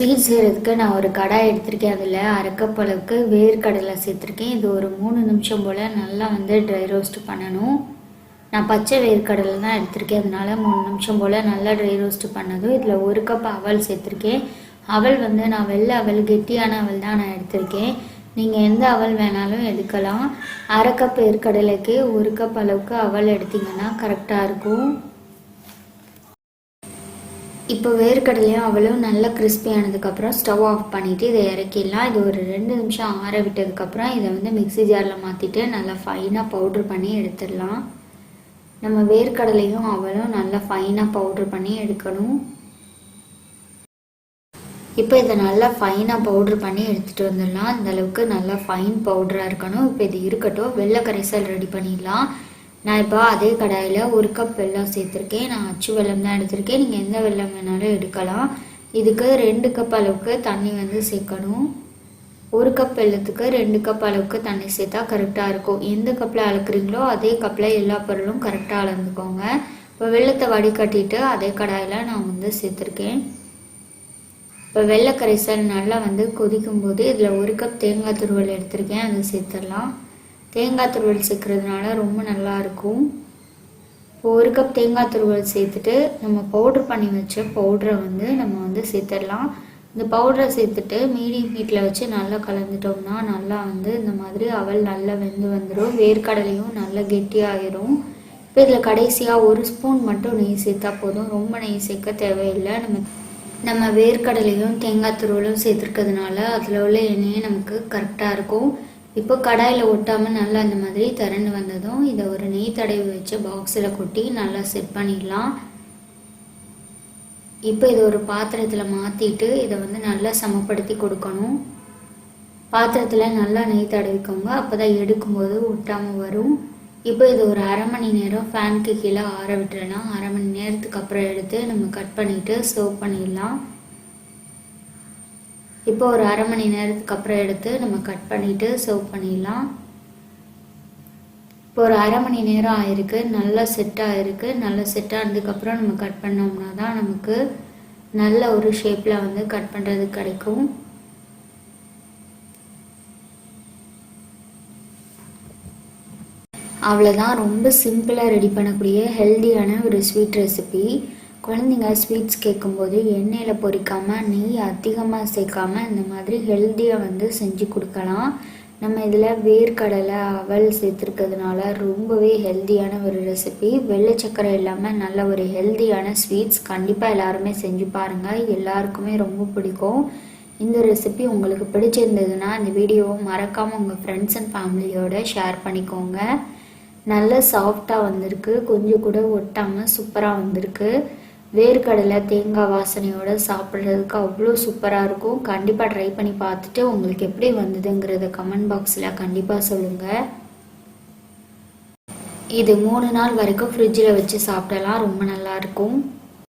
Sweet செய்கிறதுக்கு நான் ஒரு கடாய் எடுத்திருக்கேன். அதில் அரைக்கப்பளவுக்கு வேர்க்கடலை சேர்த்துருக்கேன். இது ஒரு மூணு நிமிஷம் போல் நல்லா வந்து ட்ரை ரோஸ்ட் பண்ணணும். நான் பச்சை வேர்க்கடலை தான் எடுத்திருக்கேன். அதனால மூணு நிமிஷம் போல் நல்லா ட்ரை ரோஸ்ட் பண்ணதும் இதில் ஒரு கப் அவல் சேர்த்துருக்கேன். அவல் வந்து நான் வெள்ளை அவல் கெட்டியான அவல் தான் நான் எடுத்திருக்கேன். நீங்கள் எந்த அவல் வேணாலும் எடுக்கலாம். அரை கப் வேர்க்கடலைக்கு ஒரு கப் அளவுக்கு அவல் எடுத்தீங்கன்னா கரெக்டாக இருக்கும். இப்போ வேர்க்கடலையும் அவளும் நல்லா கிறிஸ்பியானதுக்கப்புறம் ஸ்டவ் ஆஃப் பண்ணிவிட்டு இதை இறக்கிடலாம். இது ஒரு ரெண்டு நிமிஷம் ஆற விட்டதுக்கப்புறம் இதை வந்து மிக்ஸி ஜாரில் மாற்றிட்டு நல்லா ஃபைனாக பவுட்ரு பண்ணி எடுத்துடலாம். நம்ம வேர்க்கடலையும் அவளும் நல்லா ஃபைனாக பவுட்ரு பண்ணி எடுக்கணும். இப்போ இதை நல்லா ஃபைனாக பவுட்ரு பண்ணி எடுத்துகிட்டு வந்துடலாம். அந்தளவுக்கு நல்லா ஃபைன் பவுடராக இருக்கணும். இப்போ இது இருக்கட்டும். வெள்ளை கரைசல் ரெடி பண்ணிடலாம். நான் இப்போ அதே கடாயில் ஒரு கப் வெல்லம் சேர்த்துருக்கேன். நான் அச்சு வெல்லம் தான் எடுத்திருக்கேன். நீங்கள் எந்த வெல்லம் வேணாலும் எடுக்கலாம். இதுக்கு ரெண்டு கப் அளவுக்கு தண்ணி வந்து சேர்க்கணும். ஒரு கப் வெல்லத்துக்கு ரெண்டு கப் அளவுக்கு தண்ணி சேர்த்தா கரெக்டாக இருக்கும். எந்த கப்பில் அளக்குறீங்களோ அதே கப்பில் எல்லா பொருளும் கரெக்டாக அளந்துக்கோங்க. இப்போ வெள்ளத்தை வடிகட்டிட்டு அதே கடாயில் நான் வந்து சேர்த்துருக்கேன். இப்போ வெள்ளை கரைசல் நல்லா வந்து கொதிக்கும் போது இதில் ஒரு கப் தேங்காய் துருவல் எடுத்திருக்கேன். அதை சேர்த்துடலாம். தேங்காய் துருவல் சேர்க்கறதுனால ரொம்ப நல்லாயிருக்கும் இப்போ ஒரு கப் தேங்காய் துருவல் சேர்த்துட்டு நம்ம பவுட்ரு பண்ணி வச்ச பவுட்ரை வந்து நம்ம வந்து சேர்த்துடலாம். இந்த பவுடரை சேர்த்துட்டு மீடியம் ஹீட்டில் வச்சு நல்லா கலந்துட்டோம்னா நல்லா வந்து இந்த மாதிரி அவல் நல்லா வெந்து வந்துடும் வேர்க்கடலையும் நல்லா கெட்டியாயிரும். இப்போ இதில் கடைசியாக ஒரு ஸ்பூன் மட்டும் நெய் சேர்த்தா போதும். ரொம்ப நெய் சேர்க்க தேவையில்லை. நம்ம நம்ம வேர்க்கடலையும் தேங்காய் துருவலும் சேர்த்துருக்கிறதுனால அதில் உள்ள எண்ணெயே நமக்கு கரெக்டாக இருக்கும். இப்போ கடாயில் ஒட்டாமல் நல்லா இந்த மாதிரி திரண்டு வந்ததும் இதை ஒரு நெய் தடவி வச்சு பாக்ஸில் கொட்டி நல்லா செட் பண்ணிடலாம். இப்போ இதை ஒரு பாத்திரத்தில் மாற்றிட்டு இதை வந்து நல்லா சமப்படுத்தி கொடுக்கணும். பாத்திரத்தில் நல்லா நெய் தடவிக்கோங்க. அப்போ தான் எடுக்கும்போது ஒட்டாமல் வரும். இப்போ இது ஒரு அரை மணி நேரம் ஃபேனுக்கு கீழே ஆற விட்டுறலாம். அரை மணி நேரத்துக்கு அப்புறம் எடுத்து நம்ம கட் பண்ணிவிட்டு சர்வ் பண்ணிடலாம். இப்போ ஒரு அரை மணி நேரத்துக்கு அப்புறம் எடுத்து நம்ம கட் பண்ணிவிட்டு சர்வ் பண்ணிடலாம். இப்போ ஒரு அரை மணி நேரம் ஆயிருக்கு நல்லா செட் ஆகிருக்கு நல்லா செட் ஆனதுக்கப்புறம் நம்ம கட் பண்ணோம்னா தான் நமக்கு நல்ல ஒரு ஷேப்பில் வந்து கட் பண்ணுறது கிடைக்கும். அவ்வளோதான் ரொம்ப சிம்பிளாக ரெடி பண்ணக்கூடிய ஹெல்தியான ஒரு ஸ்வீட் ரெசிபி குழந்தைங்க ஸ்வீட்ஸ் கேட்கும்போது எண்ணெயில் பொறிக்காமல் நெய் அதிகமாக சேர்க்காம இந்த மாதிரி ஹெல்த்தியாக வந்து செஞ்சு கொடுக்கலாம். நம்ம இதில் வேர்க்கடலை அவல் சேர்த்துருக்கிறதுனால ரொம்பவே ஹெல்த்தியான ஒரு ரெசிபி வெள்ளை சக்கரை இல்லாமல் நல்ல ஒரு ஹெல்த்தியான ஸ்வீட்ஸ் கண்டிப்பாக எல்லாருமே செஞ்சு பாருங்கள் எல்லாருக்குமே ரொம்ப பிடிக்கும். இந்த ரெசிபி உங்களுக்கு பிடிச்சிருந்ததுன்னா இந்த வீடியோவை மறக்காமல் உங்கள் ஃப்ரெண்ட்ஸ் அண்ட் ஃபேமிலியோட ஷேர் பண்ணிக்கோங்க. நல்ல சாஃப்டாக வந்திருக்கு. கொஞ்சம் கூட ஒட்டாமல் சூப்பராக வந்திருக்கு. வேர்க்கடலை தேங்காய் வாசனையோட சாப்பிட்றதுக்கு அவ்வளோ சூப்பராக இருக்கும். கண்டிப்பாக ட்ரை பண்ணி பார்த்துட்டு உங்களுக்கு எப்படி வந்ததுங்கிறத கமெண்ட் பாக்ஸில் கண்டிப்பாக சொல்லுங்கள் இது மூணு நாள் வரைக்கும் ஃப்ரிட்ஜில் வச்சு சாப்பிடலாம். ரொம்ப நல்லா இருக்கும்.